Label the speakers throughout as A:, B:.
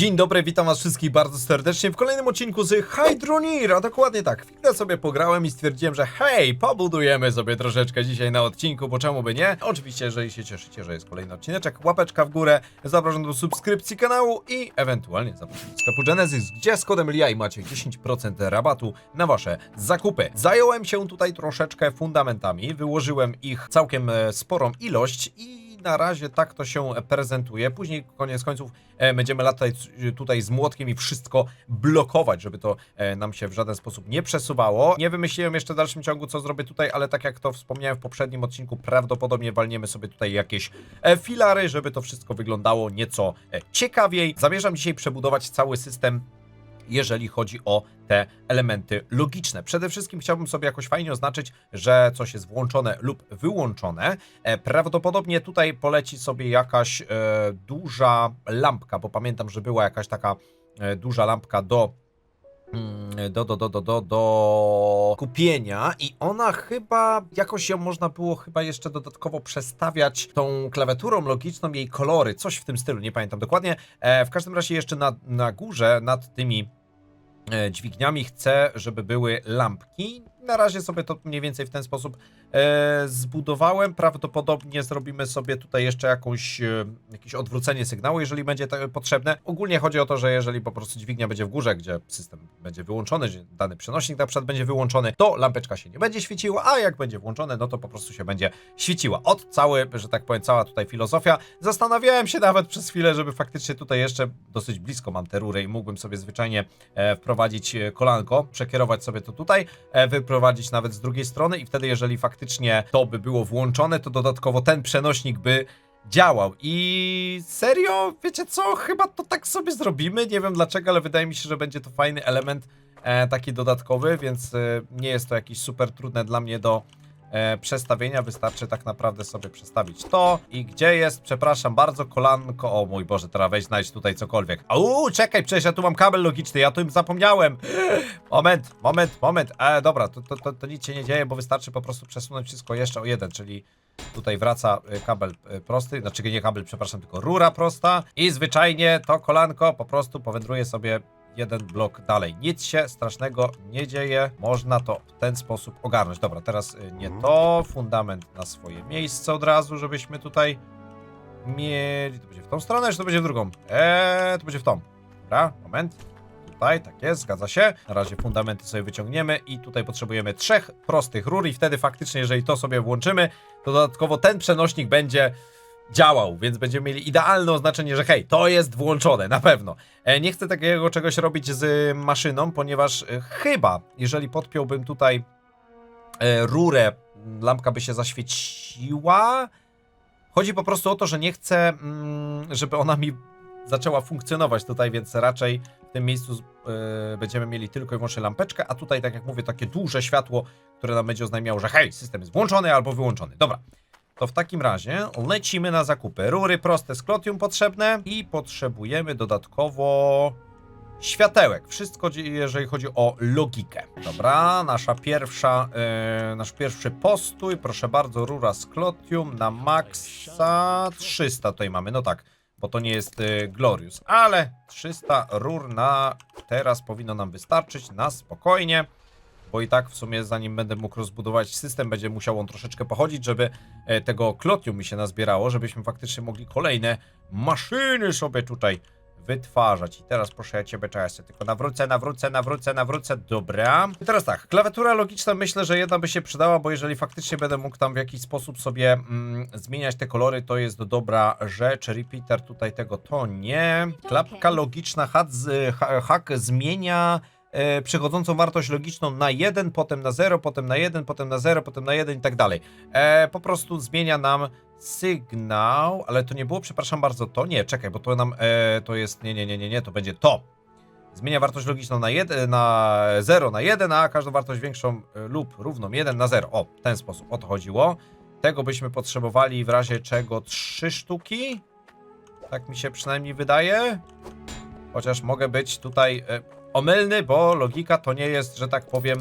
A: Dzień dobry, witam was wszystkich bardzo serdecznie w kolejnym odcinku z Hydronir, a dokładnie tak, chwilę sobie pograłem i stwierdziłem, że hej, pobudujemy sobie troszeczkę dzisiaj na odcinku, bo czemu by nie? Oczywiście, jeżeli się cieszycie, że jest kolejny odcineczek, łapeczka w górę, zapraszam do subskrypcji kanału i ewentualnie zapraszam do sklepu Genesis, gdzie z kodem LIAI macie 10% rabatu na wasze zakupy. Zająłem się tutaj troszeczkę fundamentami, wyłożyłem ich całkiem e, sporą ilość i na razie tak to się prezentuje. Później, koniec końców, e, będziemy latać tutaj z młotkiem i wszystko blokować, żeby to e, nam się w żaden sposób nie przesuwało. Nie wymyśliłem jeszcze w dalszym ciągu, co zrobię tutaj, ale tak jak to wspomniałem w poprzednim odcinku, prawdopodobnie walniemy sobie tutaj jakieś e, filary, żeby to wszystko wyglądało nieco e, ciekawiej. Zamierzam dzisiaj przebudować cały system jeżeli chodzi o te elementy logiczne. Przede wszystkim chciałbym sobie jakoś fajnie oznaczyć, że coś jest włączone lub wyłączone. E, Prawdopodobnie tutaj poleci sobie jakaś e, duża lampka, bo pamiętam, że była jakaś taka e, duża lampka do mm, do, do, do, do, do, do kupienia i ona chyba, jakoś ją można było chyba jeszcze dodatkowo przestawiać tą klawiaturą logiczną, jej kolory, coś w tym stylu, nie pamiętam dokładnie. E, w każdym razie jeszcze na, na górze, nad tymi dźwigniami chcę, żeby były lampki. Na razie sobie to mniej więcej w ten sposób e, zbudowałem. Prawdopodobnie zrobimy sobie tutaj jeszcze jakąś, e, jakieś odwrócenie sygnału, jeżeli będzie potrzebne. Ogólnie chodzi o to, że jeżeli po prostu dźwignia będzie w górze, gdzie system będzie wyłączony, że dany przenośnik na przykład będzie wyłączony, to lampeczka się nie będzie świeciła, a jak będzie włączone, no to po prostu się będzie świeciła. Od cały, że tak powiem, cała tutaj filozofia. Zastanawiałem się nawet przez chwilę, żeby faktycznie tutaj jeszcze dosyć blisko mam tę rurę i mógłbym sobie zwyczajnie e, wprowadzić e, kolanko, przekierować sobie to tutaj, e, wyprowadzić nawet z drugiej strony i wtedy, jeżeli faktycznie to by było włączone, to dodatkowo ten przenośnik by działał. I serio, wiecie co? Chyba to tak sobie zrobimy. Nie wiem dlaczego, ale wydaje mi się, że będzie to fajny element e, taki dodatkowy, więc e, nie jest to jakieś super trudne dla mnie do e, przestawienia. Wystarczy tak naprawdę sobie przestawić to. I gdzie jest? Przepraszam bardzo, kolanko. O mój Boże, teraz weź znajdź tutaj cokolwiek. Au, czekaj, przecież ja tu mam kabel logiczny, ja tu im zapomniałem. Moment, moment, moment. E, dobra, to, to, to, to nic się nie dzieje, bo wystarczy po prostu przesunąć wszystko jeszcze o jeden, czyli tutaj wraca y, kabel y, prosty, znaczy nie kabel, przepraszam, tylko rura prosta i zwyczajnie to kolanko po prostu powędruje sobie jeden blok dalej. Nic się strasznego nie dzieje, można to w ten sposób ogarnąć. Dobra, teraz y, nie to, fundament na swoje miejsce od razu, żebyśmy tutaj mieli, to będzie w tą stronę, czy to będzie w drugą? Eee, to będzie w tą. Dobra, moment. Tutaj, tak jest, zgadza się. Na razie fundamenty sobie wyciągniemy i tutaj potrzebujemy trzech prostych rur i wtedy faktycznie, jeżeli to sobie włączymy, to dodatkowo ten przenośnik będzie działał, więc będziemy mieli idealne oznaczenie, że hej, to jest włączone, na pewno. E, nie chcę takiego czegoś robić z maszyną, ponieważ e, chyba, jeżeli podpiąłbym tutaj e, rurę, lampka by się zaświeciła. Chodzi po prostu o to, że nie chcę, mm, żeby ona mi zaczęła funkcjonować tutaj, więc raczej w tym miejscu będziemy mieli tylko i wyłącznie lampeczkę, a tutaj, tak jak mówię, takie duże światło, które nam będzie oznajmiało, że hej, system jest włączony albo wyłączony. Dobra, to w takim razie lecimy na zakupy. Rury proste z klotium potrzebne i potrzebujemy dodatkowo światełek. Wszystko, jeżeli chodzi o logikę. Dobra, nasza pierwsza, yy, nasz pierwszy postój, proszę bardzo, rura z klotium na maksa 300 tutaj mamy, no tak bo to nie jest y, Glorious, ale 300 rur na teraz powinno nam wystarczyć na spokojnie, bo i tak w sumie zanim będę mógł rozbudować system, będzie musiał on troszeczkę pochodzić, żeby e, tego klotium mi się nazbierało, żebyśmy faktycznie mogli kolejne maszyny sobie tutaj wytwarzać. I teraz proszę ja ciebie, czekaj, ja tylko nawrócę, nawrócę, nawrócę, nawrócę, dobra. I teraz tak, klawiatura logiczna myślę, że jedna by się przydała, bo jeżeli faktycznie będę mógł tam w jakiś sposób sobie mm, zmieniać te kolory, to jest dobra rzecz. Repeater tutaj tego to nie. Klapka logiczna, hack, hack zmienia przechodzącą wartość logiczną na 1, potem na 0, potem na 1, potem na 0, potem na 1 i tak dalej. E, po prostu zmienia nam sygnał, ale to nie było, przepraszam bardzo, to nie, czekaj, bo to nam, e, to jest, nie, nie, nie, nie, nie, to będzie to. Zmienia wartość logiczną na, 1, na 0 na 1, a każdą wartość większą e, lub równą 1 na 0. O, w ten sposób, o to chodziło. Tego byśmy potrzebowali w razie czego 3 sztuki. Tak mi się przynajmniej wydaje. Chociaż mogę być tutaj e, omylny, bo logika to nie jest, że tak powiem.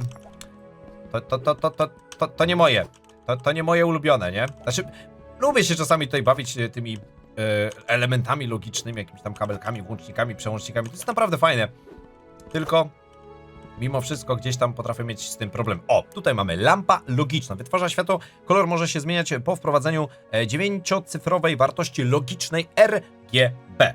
A: To, to, to, to, to, to, to nie moje. To, to nie moje ulubione, nie? Znaczy, lubię się czasami tutaj bawić e, tymi elementami logicznymi, jakimiś tam kabelkami, włącznikami, przełącznikami. To jest naprawdę fajne. Tylko mimo wszystko gdzieś tam potrafię mieć z tym problem. O, tutaj mamy lampa logiczna. Wytwarza światło. Kolor może się zmieniać po wprowadzeniu e, dziewięciocyfrowej wartości logicznej RGB.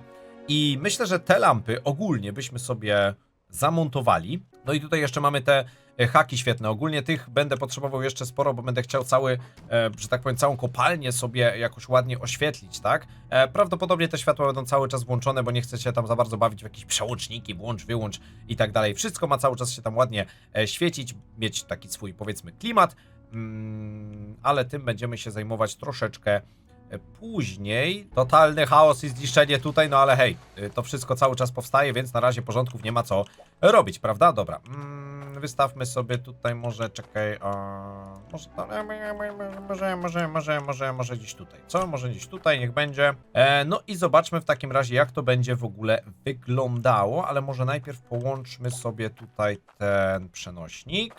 A: I myślę, że te lampy ogólnie byśmy sobie zamontowali. No i tutaj jeszcze mamy te e, haki świetne. Ogólnie tych będę potrzebował jeszcze sporo, bo będę chciał cały, e, że tak powiem, całą kopalnię sobie jakoś ładnie oświetlić, tak? E, prawdopodobnie te światła będą cały czas włączone, bo nie chcę się tam za bardzo bawić w jakieś przełączniki, włącz, wyłącz i tak dalej. Wszystko ma cały czas się tam ładnie świecić, mieć taki swój, powiedzmy, klimat, mm, ale tym będziemy się zajmować troszeczkę później. Totalny chaos i zniszczenie tutaj, no ale hej, y, to wszystko cały czas powstaje, więc na razie porządków nie ma co robić, prawda? Dobra. Mm, wystawmy sobie tutaj może, czekaj, a, może, może, może, może, może, może gdzieś tutaj, co? Może gdzieś tutaj, niech będzie. E, no i zobaczmy w takim razie, jak to będzie w ogóle wyglądało, ale może najpierw połączmy sobie tutaj ten przenośnik.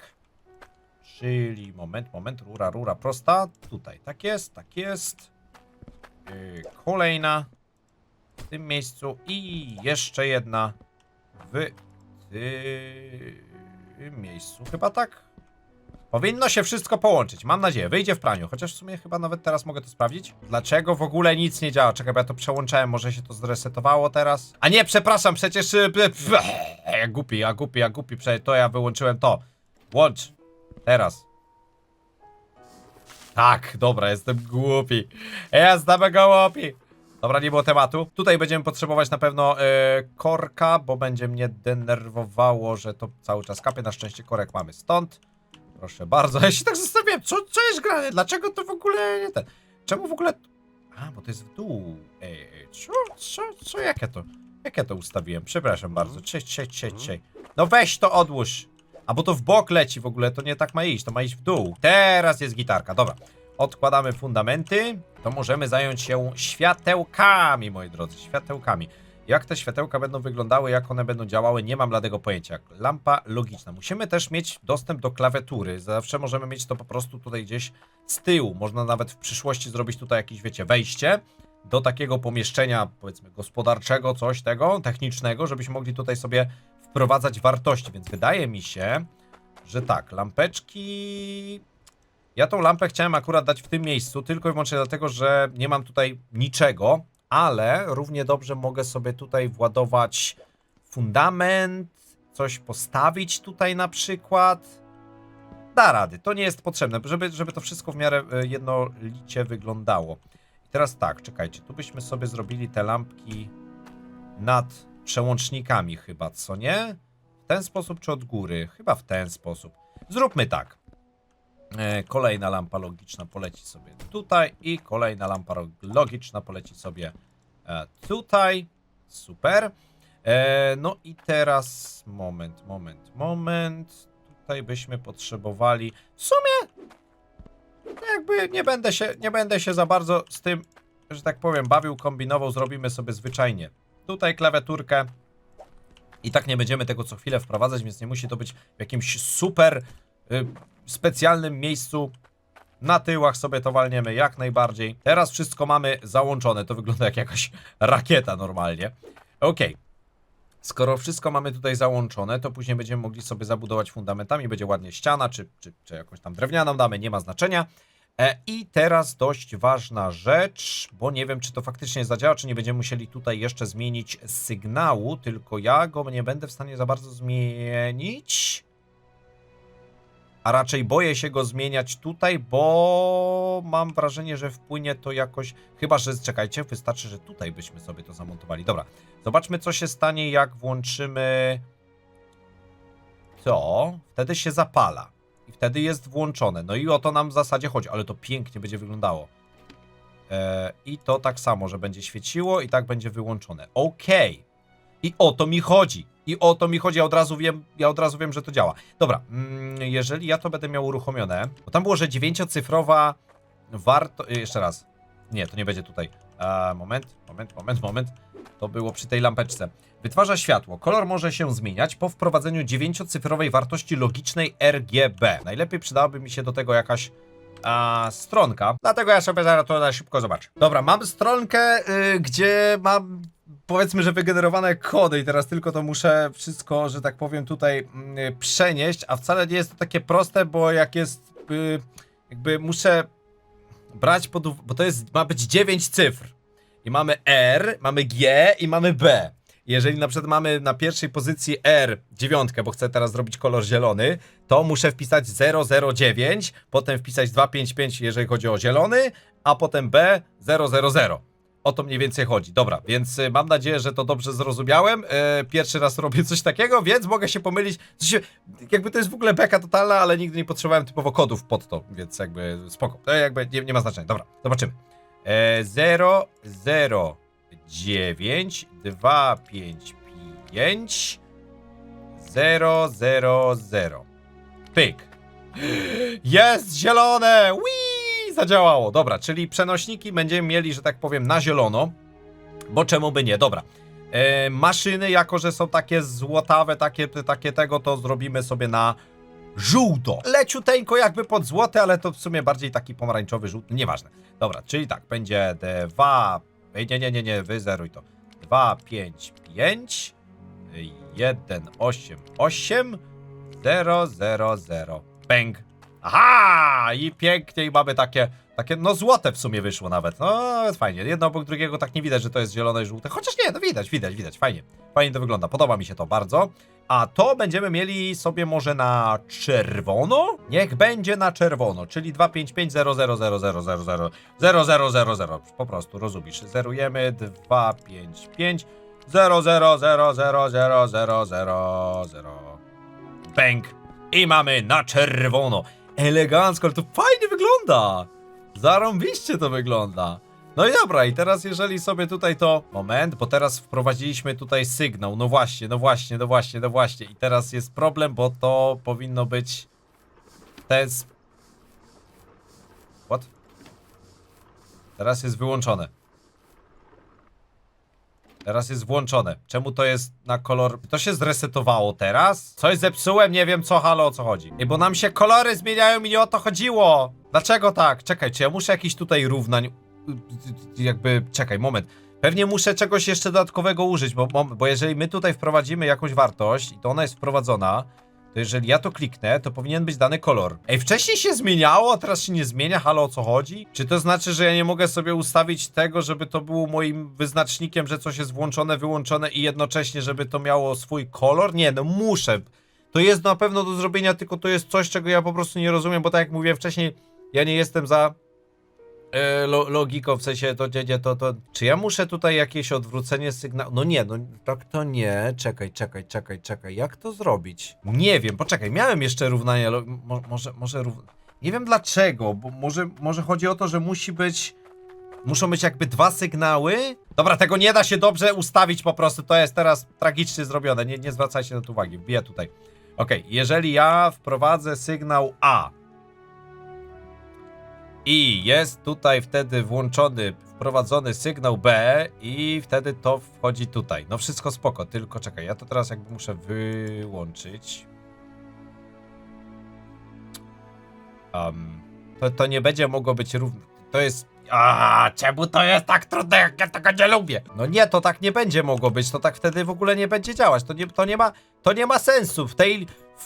A: Czyli moment, moment, rura, rura prosta. Tutaj, tak jest, tak jest. Yy, kolejna w tym miejscu i jeszcze jedna w tym miejscu. Chyba tak. Powinno się wszystko połączyć, mam nadzieję. Wyjdzie w praniu, chociaż w sumie chyba nawet teraz mogę to sprawdzić. Dlaczego w ogóle nic nie działa? Czekaj, bo ja to przełączałem, może się to zresetowało teraz? A nie, przepraszam, przecież... y, Ja głupi, ja głupi, ja głupi, przecież to ja wyłączyłem to. Włącz. Teraz. Tak, dobra, jestem głupi. Jestem głupi. Dobra, nie było tematu. Tutaj będziemy potrzebować na pewno e, korka, bo będzie mnie denerwowało, że to cały czas kapie. Na szczęście korek mamy stąd. Proszę bardzo. Ja się tak zastanawiam, co, co jest grane? Dlaczego to w ogóle nie ten? Czemu w ogóle... A, bo to jest w dół. Ej, co, co, co, jak ja to... Jak ja to ustawiłem? Przepraszam bardzo. Cześć, cześć, cześć, cześć. No weź to odłóż. A bo to w bok leci w ogóle, to nie tak ma iść, to ma iść w dół. Teraz jest gitarka, dobra. Odkładamy fundamenty, to możemy zająć się światełkami, moi drodzy, światełkami. Jak te światełka będą wyglądały, jak one będą działały, nie mam bladego pojęcia. Lampa logiczna. Musimy też mieć dostęp do klawiatury. Zawsze możemy mieć to po prostu tutaj gdzieś z tyłu. Można nawet w przyszłości zrobić tutaj jakieś, wiecie, wejście do takiego pomieszczenia, powiedzmy, gospodarczego, coś tego, technicznego, żebyśmy mogli tutaj sobie wprowadzać wartości. Więc wydaje mi się, że tak, lampeczki. Ja tą lampę chciałem akurat dać w tym miejscu, tylko i wyłącznie dlatego, że nie mam tutaj niczego, ale równie dobrze mogę sobie tutaj władować fundament, coś postawić tutaj na przykład. Da rady, to nie jest potrzebne, żeby, żeby to wszystko w miarę e, jednolicie wyglądało. I teraz tak, czekajcie, tu byśmy sobie zrobili te lampki nad przełącznikami chyba, co nie? W ten sposób czy od góry? Chyba w ten sposób. Zróbmy tak. E, kolejna lampa logiczna poleci sobie tutaj i kolejna lampa logiczna poleci sobie e, tutaj. Super. E, no i teraz moment, moment, moment. Tutaj byśmy potrzebowali. W sumie jakby nie będę się, nie będę się za bardzo z tym, że tak powiem, bawił, kombinował. Zrobimy sobie zwyczajnie. Tutaj klawiaturkę. I tak nie będziemy tego co chwilę wprowadzać, więc nie musi to być w jakimś super y, specjalnym miejscu. Na tyłach sobie to walniemy jak najbardziej. Teraz wszystko mamy załączone. To wygląda jak jakaś rakieta normalnie. Okej. Skoro wszystko mamy tutaj załączone, to później będziemy mogli sobie zabudować fundamentami. Będzie ładnie ściana, czy, czy, czy jakąś tam drewnianą damy, nie ma znaczenia. E, I teraz dość ważna rzecz, bo nie wiem, czy to faktycznie zadziała, czy nie będziemy musieli tutaj jeszcze zmienić sygnału, tylko ja go nie będę w stanie za bardzo zmienić. A raczej boję się go zmieniać tutaj, bo mam wrażenie, że wpłynie to jakoś. Chyba, że czekajcie, wystarczy, że tutaj byśmy sobie to zamontowali. Dobra, zobaczmy, co się stanie, jak włączymy to. Wtedy się zapala. Wtedy jest włączone. No i o to nam w zasadzie chodzi, ale to pięknie będzie wyglądało. E, I to tak samo, że będzie świeciło i tak będzie wyłączone. Okej. I o to mi chodzi. I o to mi chodzi. Ja od razu wiem, ja od razu wiem, że to działa. Dobra, mm, jeżeli ja to będę miał uruchomione, bo tam było, że dziewięciocyfrowa warto... y, Jeszcze raz. Nie, to nie będzie tutaj. E, moment, moment, moment, moment. To było przy tej lampeczce. Wytwarza światło. Kolor może się zmieniać po wprowadzeniu dziewięciocyfrowej wartości logicznej RGB. Najlepiej przydałaby mi się do tego jakaś a, stronka. Dlatego ja sobie zaraz to na szybko zobaczę. Dobra, mam stronkę, y, gdzie mam powiedzmy, że wygenerowane kody i teraz tylko to muszę wszystko, że tak powiem, tutaj mm, przenieść, a wcale nie jest to takie proste, bo jak jest y, jakby muszę brać pod uwagę, bo to jest, ma być 9 cyfr. I mamy R, mamy G i mamy B. Jeżeli na przykład mamy na pierwszej pozycji R dziewiątkę, bo chcę teraz zrobić kolor zielony, to muszę wpisać 009, potem wpisać 255, jeżeli chodzi o zielony, a potem B 000. O to mniej więcej chodzi. Dobra, więc y, mam nadzieję, że to dobrze zrozumiałem. E, pierwszy raz robię coś takiego, więc mogę się pomylić. W jakby to jest w ogóle beka totalna, ale nigdy nie potrzebowałem typowo kodów pod to, więc jakby spoko. To jakby nie, nie ma znaczenia. Dobra, zobaczymy. E, 0, 0, 9, 2, 5, 5, 0, 0, 0. Pyk. Jest zielone! Wii! Zadziałało. Dobra, czyli przenośniki będziemy mieli, że tak powiem, na zielono. Bo czemu by nie? Dobra. E, maszyny, jako że są takie złotawe, takie, takie tego, to zrobimy sobie na żółto. Leciuteńko jakby pod złote, ale to w sumie bardziej taki pomarańczowy, żółty, nieważne. Dobra, czyli tak, będzie 2, nie, nie, nie, nie, wyzeruj to. 2, 5, 5, 1, 8, 8, 0, 0, 0. Bang. Aha! I pięknie i mamy takie, takie, no złote w sumie wyszło nawet. No, fajnie. Jedno obok drugiego tak nie widać, że to jest zielone i żółte. Chociaż nie, no widać, widać, widać. Fajnie. Fajnie to wygląda. Podoba mi się to bardzo. A to będziemy mieli sobie może na czerwono? Niech będzie na czerwono, czyli 255 0 0 0 0 0 0 0 0 0 0 Po prostu, rozumiesz. Zerujemy 255 0 0 0 0 0 0 0 0 Bang! I mamy na czerwono. Elegancko, ale to fajnie wygląda. Zarąbiście to wygląda. No i dobra, i teraz jeżeli sobie tutaj to... Moment, bo teraz wprowadziliśmy tutaj sygnał. No właśnie, no właśnie, no właśnie, no właśnie. I teraz jest problem, bo to powinno być... Ten... What? Teraz jest wyłączone. Teraz jest włączone. Czemu to jest na kolor... To się zresetowało teraz? Coś zepsułem, nie wiem co, halo, o co chodzi. Ej, bo nam się kolory zmieniają i nie o to chodziło. Dlaczego tak? Czekaj, czy ja muszę jakiś tutaj równań... Jakby... Czekaj, moment. Pewnie muszę czegoś jeszcze dodatkowego użyć, bo, bo- bo jeżeli my tutaj wprowadzimy jakąś wartość i to ona jest wprowadzona, to jeżeli ja to kliknę, to powinien być dany kolor. Ej, wcześniej się zmieniało, a teraz się nie zmienia, halo o co chodzi? Czy to znaczy, że ja nie mogę sobie ustawić tego, żeby to było moim wyznacznikiem, że coś jest włączone, wyłączone i jednocześnie, żeby to miało swój kolor? Nie, no muszę. To jest na pewno do zrobienia, tylko to jest coś, czego ja po prostu nie rozumiem, bo tak jak mówiłem wcześniej, ja nie jestem za logiką, w sensie to, nie, to, to, czy ja muszę tutaj jakieś odwrócenie sygnału? No nie, no tak to nie, czekaj, czekaj, czekaj, czekaj, jak to zrobić? Nie wiem, poczekaj, miałem jeszcze równanie, mo, może, może rów... nie wiem dlaczego, bo może, może chodzi o to, że musi być, muszą być jakby dwa sygnały? Dobra, tego nie da się dobrze ustawić po prostu, to jest teraz tragicznie zrobione, nie, nie zwracajcie na to uwagi, wbiję tutaj. Okej, jeżeli ja wprowadzę sygnał A, i jest tutaj wtedy włączony, wprowadzony sygnał B i wtedy to wchodzi tutaj. No wszystko spoko, tylko czekaj, ja to teraz jakby muszę wyłączyć. Um, to, to nie będzie mogło być równo. To jest... A czemu to jest tak trudne, jak ja tego nie lubię? No nie, to tak nie będzie mogło być, to tak wtedy w ogóle nie będzie działać. To nie, to nie, ma, to nie ma sensu w tej... W,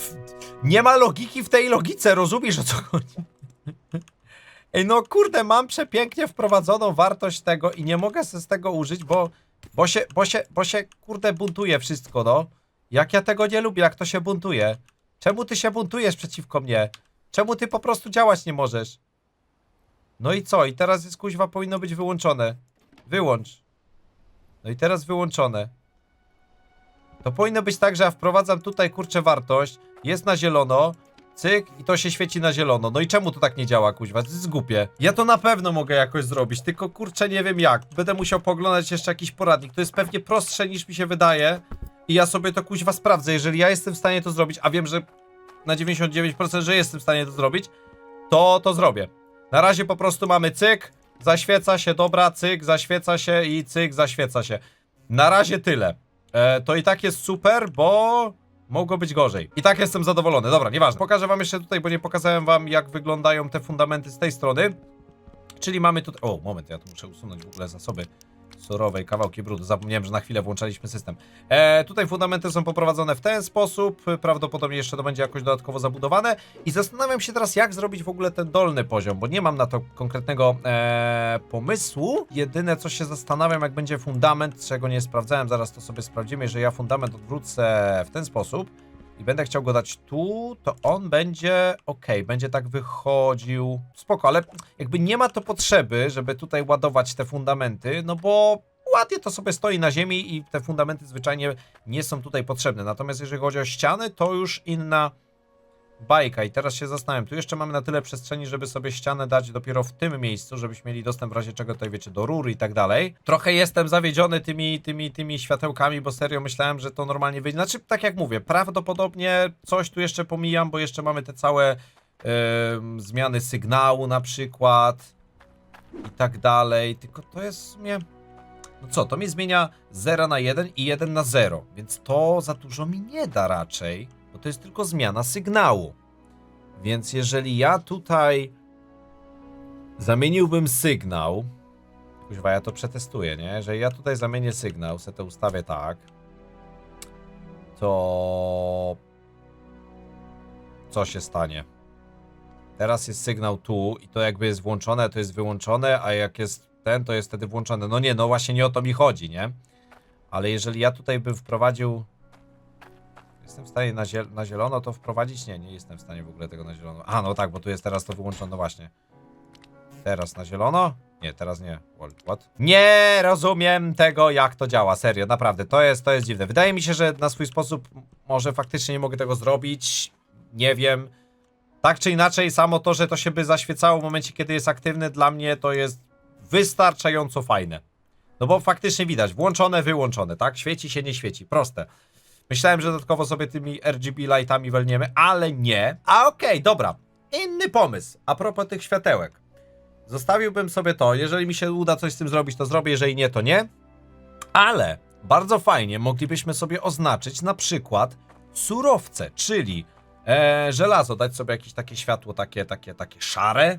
A: w, nie ma logiki w tej logice, rozumiesz o co chodzi? Ej, no kurde, mam przepięknie wprowadzoną wartość tego i nie mogę z tego użyć, bo, bo się, bo się, bo się, kurde, buntuje wszystko, no. Jak ja tego nie lubię, jak to się buntuje. Czemu ty się buntujesz przeciwko mnie? Czemu ty po prostu działać nie możesz? No i co? I teraz jest kuźwa powinno być wyłączone. Wyłącz. No i teraz wyłączone. To powinno być tak, że ja wprowadzam tutaj kurczę wartość, jest na zielono, cyk i to się świeci na zielono. No i czemu to tak nie działa, kuźwa? To jest głupie. Ja to na pewno mogę jakoś zrobić, tylko kurczę nie wiem jak. Będę musiał poglądać jeszcze jakiś poradnik. To jest pewnie prostsze niż mi się wydaje i ja sobie to kuźwa sprawdzę. Jeżeli ja jestem w stanie to zrobić, a wiem, że na 99% że jestem w stanie to zrobić, to to zrobię. Na razie po prostu mamy cyk, zaświeca się, dobra, cyk, zaświeca się i cyk, zaświeca się. Na razie tyle. E, to i tak jest super, bo Mogło być gorzej. I tak jestem zadowolony. Dobra, nieważne. Pokażę wam jeszcze tutaj, bo nie pokazałem wam, jak wyglądają te fundamenty z tej strony. Czyli mamy tutaj... O, moment, ja tu muszę usunąć w ogóle zasoby surowej, kawałki brudu. Zapomniałem, że na chwilę włączaliśmy system. E, tutaj fundamenty są poprowadzone w ten sposób. Prawdopodobnie jeszcze to będzie jakoś dodatkowo zabudowane. I zastanawiam się teraz, jak zrobić w ogóle ten dolny poziom, bo nie mam na to konkretnego e, pomysłu. Jedyne, co się zastanawiam, jak będzie fundament, czego nie sprawdzałem, zaraz to sobie sprawdzimy. Jeżeli ja fundament odwrócę w ten sposób i będę chciał go dać tu, to on będzie ok, będzie tak wychodził. Spoko, ale jakby nie ma to potrzeby, żeby tutaj ładować te fundamenty, no bo ładnie to sobie stoi na ziemi i te fundamenty zwyczajnie nie są tutaj potrzebne. Natomiast jeżeli chodzi o ściany, to już inna bajka. I teraz się zastanawiam, tu jeszcze mamy na tyle przestrzeni, żeby sobie ścianę dać dopiero w tym miejscu, żebyśmy mieli dostęp w razie czego tutaj, wiecie, do rury i tak dalej. Trochę jestem zawiedziony tymi, tymi, tymi światełkami, bo serio myślałem, że to normalnie wyjdzie. Znaczy, tak jak mówię, prawdopodobnie coś tu jeszcze pomijam, bo jeszcze mamy te całe em, zmiany sygnału na przykład i tak dalej. Tylko to jest w sumie... No co, to mi zmienia 0 na 1 i 1 na 0, więc to za dużo mi nie da raczej, bo to jest tylko zmiana sygnału. Więc jeżeli ja tutaj zamieniłbym sygnał, kuźwa, ja to przetestuję, nie? Jeżeli ja tutaj zamienię sygnał, se to ustawię tak, to co się stanie? Teraz jest sygnał tu i to jakby jest włączone, to jest wyłączone, a jak jest ten, to jest wtedy włączone. No nie, no właśnie nie o to mi chodzi, nie? Ale jeżeli ja tutaj bym wprowadził... Jestem w stanie na, ziel na zielono to wprowadzić? Nie, nie jestem w stanie w ogóle tego na zielono. A, no tak, bo tu jest teraz to wyłączone, właśnie. Teraz na zielono? Nie, teraz nie. What? Nie rozumiem tego, jak to działa, serio, naprawdę, to jest, to jest dziwne. Wydaje mi się, że na swój sposób może faktycznie nie mogę tego zrobić, nie wiem. Tak czy inaczej, samo to, że to się by zaświecało w momencie, kiedy jest aktywny, dla mnie to jest wystarczająco fajne. No bo faktycznie widać, włączone, wyłączone, tak? Świeci się, nie świeci, proste. Myślałem, że dodatkowo sobie tymi RGB lightami welniemy, ale nie. A okej, dobra. Inny pomysł. A propos tych światełek. Zostawiłbym sobie to, jeżeli mi się uda coś z tym zrobić, to zrobię, jeżeli nie, to nie. Ale bardzo fajnie moglibyśmy sobie oznaczyć na przykład surowce, czyli e, żelazo, dać sobie jakieś takie światło, takie, takie, takie szare,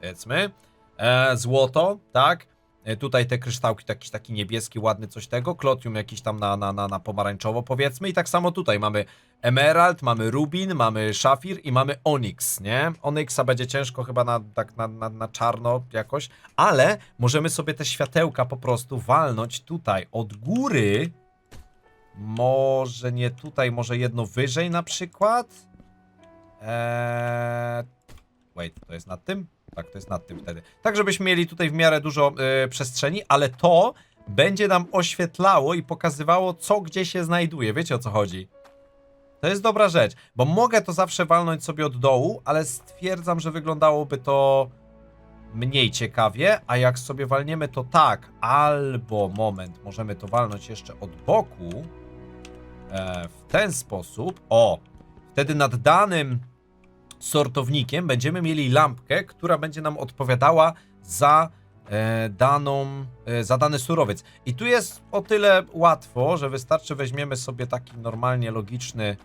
A: powiedzmy, e, złoto, tak? E, tutaj te kryształki, taki, taki niebieski, ładny coś tego, klotium jakiś tam na, na, na, na pomarańczowo powiedzmy i tak samo tutaj mamy emerald, mamy rubin, mamy szafir i mamy onyx, nie? Onyxa będzie ciężko chyba na, tak na, na, na czarno jakoś, ale możemy sobie te światełka po prostu walnąć tutaj od góry, może nie tutaj, może jedno wyżej na przykład. Eee... Wait, to jest nad tym? Tak, to jest nad tym wtedy. Tak, żebyśmy mieli tutaj w miarę dużo e, przestrzeni, ale to będzie nam oświetlało i pokazywało, co gdzie się znajduje. Wiecie o co chodzi? To jest dobra rzecz, bo mogę to zawsze walnąć sobie od dołu, ale stwierdzam, że wyglądałoby to mniej ciekawie, a jak sobie walniemy to tak, albo moment, możemy to walnąć jeszcze od boku, e, w ten sposób, o, wtedy nad danym sortownikiem będziemy mieli lampkę, która będzie nam odpowiadała za e, daną, e, za dany surowiec. I tu jest o tyle łatwo, że wystarczy weźmiemy sobie taki normalnie logiczny,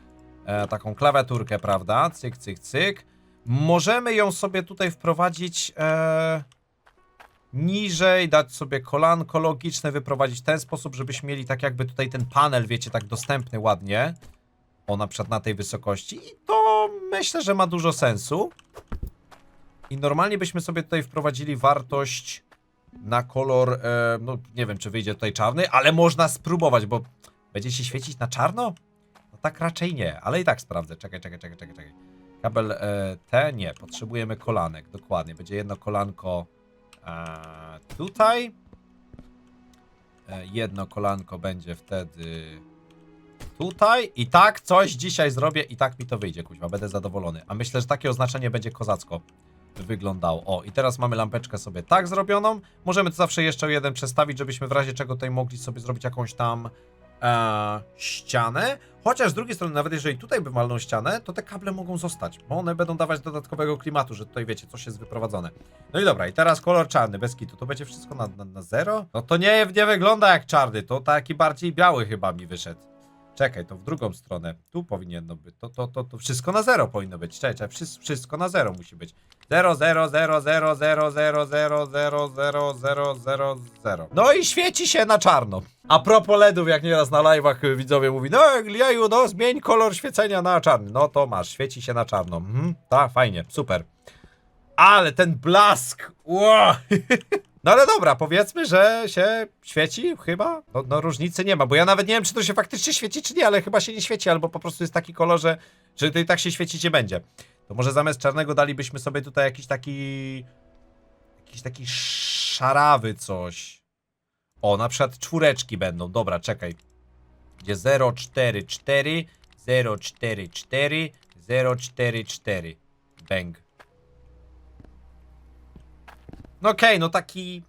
A: e, taką klawiaturkę, prawda? Cyk, cyk, cyk. Możemy ją sobie tutaj wprowadzić e, niżej, dać sobie kolanko logiczne, wyprowadzić w ten sposób, żebyśmy mieli tak jakby tutaj ten panel, wiecie, tak dostępny ładnie. O, na przykład na tej wysokości. I to myślę, że ma dużo sensu. I normalnie byśmy sobie tutaj wprowadzili wartość na kolor, e, no nie wiem, czy wyjdzie tutaj czarny, ale można spróbować, bo będzie się świecić na czarno? No tak raczej nie, ale i tak sprawdzę. Czekaj, czekaj, czekaj, czekaj, czekaj. Kabel e, T? Nie, potrzebujemy kolanek, dokładnie. Będzie jedno kolanko e, tutaj. E, jedno kolanko będzie wtedy tutaj i tak coś dzisiaj zrobię i tak mi to wyjdzie, kuźwa, będę zadowolony. A myślę, że takie oznaczenie będzie kozacko wyglądało. O, i teraz mamy lampeczkę sobie tak zrobioną. Możemy to zawsze jeszcze jeden przestawić, żebyśmy w razie czego tutaj mogli sobie zrobić jakąś tam e, ścianę. Chociaż z drugiej strony, nawet jeżeli tutaj by walną ścianę, to te kable mogą zostać, bo one będą dawać dodatkowego klimatu, że tutaj wiecie, coś jest wyprowadzone. No i dobra, i teraz kolor czarny, bez kitu. To będzie wszystko na, na, na zero? No to nie, nie wygląda jak czarny, to taki bardziej biały chyba mi wyszedł. Czekaj, to w drugą stronę. Tu powinno być. To, to, to, to wszystko na zero powinno być. Czekaj, czekaj wszystko, na zero musi być. 0, 0, 0, 0, 0, 0, 0, 0, 0, 0, 0, 0. No i świeci się na czarno. A propos LEDów, jak nieraz na live'ach y, widzowie mówi, no Jaju, no zmień kolor świecenia na czarny. No to masz, świeci się na czarno. Mhm, tak, fajnie, super. Ale ten blask! Ło! No ale dobra, powiedzmy, że się świeci chyba. No, no różnicy nie ma, bo ja nawet nie wiem, czy to się faktycznie świeci, czy nie, ale chyba się nie świeci, albo po prostu jest taki kolor, że, że to i tak się świecić nie będzie. To może zamiast czarnego dalibyśmy sobie tutaj jakiś taki... Jakiś taki szarawy coś. O, na przykład czwóreczki będą. Dobra, czekaj. Gdzie 0, 4, 4, 0, 4, 4, 0, 4, 4. Bang. No okej, no taki.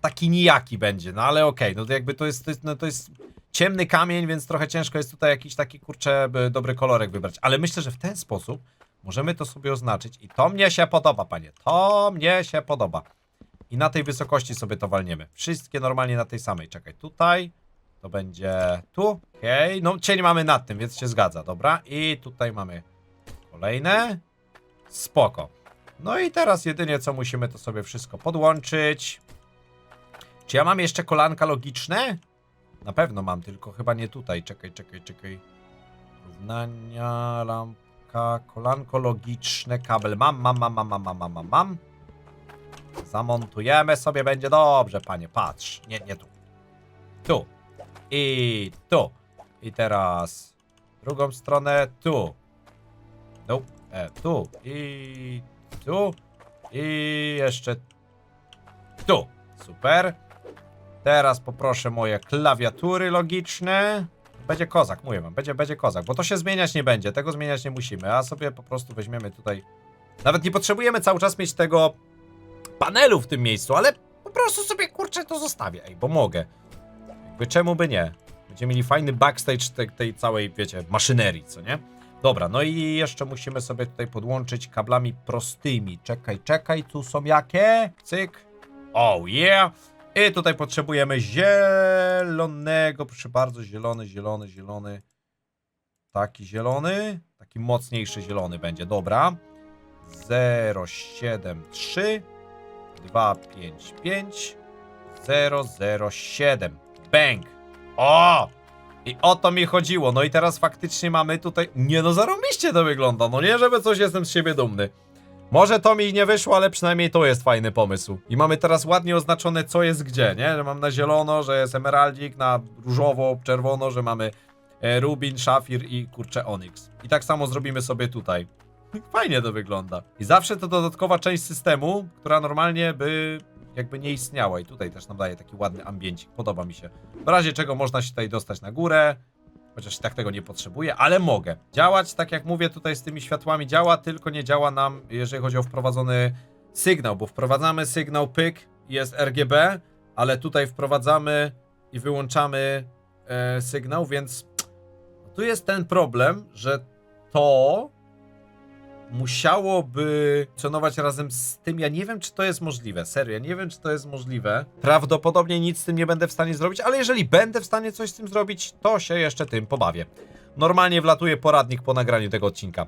A: Taki nijaki będzie, no ale okej, no to jakby to jest, to jest, no to jest ciemny kamień, więc trochę ciężko jest tutaj jakiś taki kurczę dobry kolorek wybrać. Ale myślę, że w ten sposób możemy to sobie oznaczyć i to mnie się podoba, panie. To mnie się podoba. I na tej wysokości sobie to walniemy. Wszystkie normalnie na tej samej. Czekaj, tutaj. To będzie tu. Okej, no cień mamy nad tym, więc się zgadza, dobra. I tutaj mamy kolejne. Spoko. No i teraz jedynie co musimy to sobie wszystko podłączyć. Czy ja mam jeszcze kolanka logiczne? Na pewno mam, tylko chyba nie tutaj. Czekaj, czekaj, czekaj. Równania, lampka, kolanko logiczne, kabel. Mam, mam, mam, mam, mam, mam, mam, mam. Zamontujemy sobie, będzie dobrze, panie. Patrz. Nie, nie tu. Tu. I tu. I teraz drugą stronę tu. No, e, tu. I tu. I jeszcze tu. Super. Teraz poproszę moje klawiatury logiczne. Będzie kozak, mówię wam, będzie, będzie kozak, bo to się zmieniać nie będzie, tego zmieniać nie musimy, a sobie po prostu weźmiemy tutaj... Nawet nie potrzebujemy cały czas mieć tego panelu w tym miejscu, ale po prostu sobie, kurczę, to zostawię, ej, bo mogę. Jakby czemu by nie? Będziemy mieli fajny backstage tej, tej całej, wiecie, maszynerii, co nie? Dobra, no i jeszcze musimy sobie tutaj podłączyć kablami prostymi. Czekaj, czekaj, tu są jakie? Cyk. Oh yeah. I tutaj potrzebujemy zielonego, proszę bardzo, zielony, zielony, zielony. Taki zielony, taki mocniejszy zielony będzie, dobra. 073 255 007. Bang. O! I o to mi chodziło. No i teraz faktycznie mamy tutaj... Nie no, zarobiście to wygląda. No nie, żeby coś jestem z siebie dumny. Może to mi nie wyszło, ale przynajmniej to jest fajny pomysł. I mamy teraz ładnie oznaczone, co jest gdzie, nie? Że mam na zielono, że jest emeraldik, na różowo, czerwono, że mamy e, rubin, szafir i kurczę onyx. I tak samo zrobimy sobie tutaj. Fajnie to wygląda. I zawsze to dodatkowa część systemu, która normalnie by jakby nie istniała. I tutaj też nam daje taki ładny ambiencik. Podoba mi się. W razie czego można się tutaj dostać na górę. Chociaż i tak tego nie potrzebuję, ale mogę. Działać, tak jak mówię, tutaj z tymi światłami działa, tylko nie działa nam, jeżeli chodzi o wprowadzony sygnał, bo wprowadzamy sygnał pyk, jest RGB, ale tutaj wprowadzamy i wyłączamy e, sygnał, więc tu jest ten problem, że to musiałoby funkcjonować razem z tym. Ja nie wiem, czy to jest możliwe. Serio, ja nie wiem, czy to jest możliwe. Prawdopodobnie nic z tym nie będę w stanie zrobić, ale jeżeli będę w stanie coś z tym zrobić, to się jeszcze tym pobawię. Normalnie wlatuje poradnik po nagraniu tego odcinka.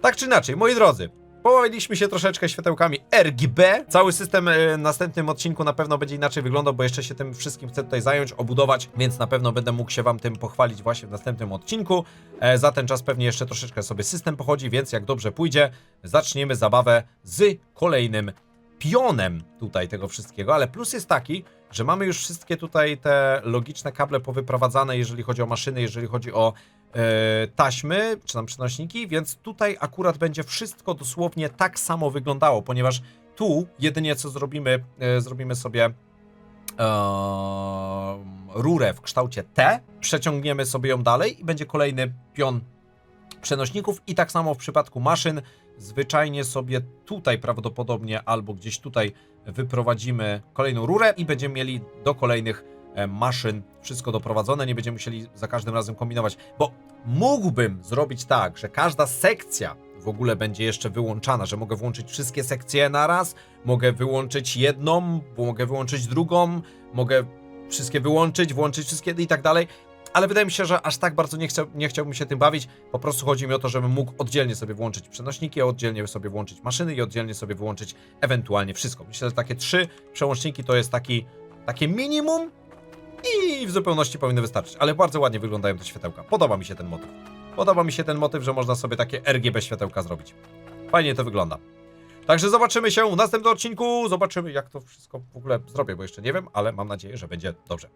A: Tak czy inaczej, moi drodzy, pobawiliśmy się troszeczkę światełkami RGB. Cały system e, w następnym odcinku na pewno będzie inaczej wyglądał, bo jeszcze się tym wszystkim chcę tutaj zająć, obudować, więc na pewno będę mógł się wam tym pochwalić właśnie w następnym odcinku. E, za ten czas pewnie jeszcze troszeczkę sobie system pochodzi, więc jak dobrze pójdzie, zaczniemy zabawę z kolejnym pionem tutaj tego wszystkiego, ale plus jest taki, że mamy już wszystkie tutaj te logiczne kable powyprowadzane, jeżeli chodzi o maszyny, jeżeli chodzi o taśmy, czy tam przenośniki, więc tutaj akurat będzie wszystko dosłownie tak samo wyglądało, ponieważ tu jedynie co zrobimy, e, zrobimy sobie e, rurę w kształcie T, przeciągniemy sobie ją dalej i będzie kolejny pion przenośników i tak samo w przypadku maszyn. Zwyczajnie sobie tutaj prawdopodobnie albo gdzieś tutaj wyprowadzimy kolejną rurę i będziemy mieli do kolejnych e, maszyn wszystko doprowadzone, nie będziemy musieli za każdym razem kombinować, bo mógłbym zrobić tak, że każda sekcja w ogóle będzie jeszcze wyłączana, że mogę włączyć wszystkie sekcje naraz, mogę wyłączyć jedną, mogę wyłączyć drugą, mogę wszystkie wyłączyć, włączyć wszystkie i tak dalej, ale wydaje mi się, że aż tak bardzo nie, chcę, nie chciałbym się tym bawić. Po prostu chodzi mi o to, żebym mógł oddzielnie sobie włączyć przenośniki, oddzielnie sobie włączyć maszyny i oddzielnie sobie wyłączyć ewentualnie wszystko. Myślę, że takie trzy przełączniki to jest taki, takie minimum i w zupełności powinny wystarczyć. Ale bardzo ładnie wyglądają te światełka. Podoba mi się ten motyw. Podoba mi się ten motyw, że można sobie takie RGB światełka zrobić. Fajnie to wygląda. Także zobaczymy się w następnym odcinku. Zobaczymy, jak to wszystko w ogóle zrobię, bo jeszcze nie wiem, ale mam nadzieję, że będzie dobrze.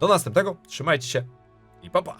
A: Do następnego. Trzymajcie się i pa pa.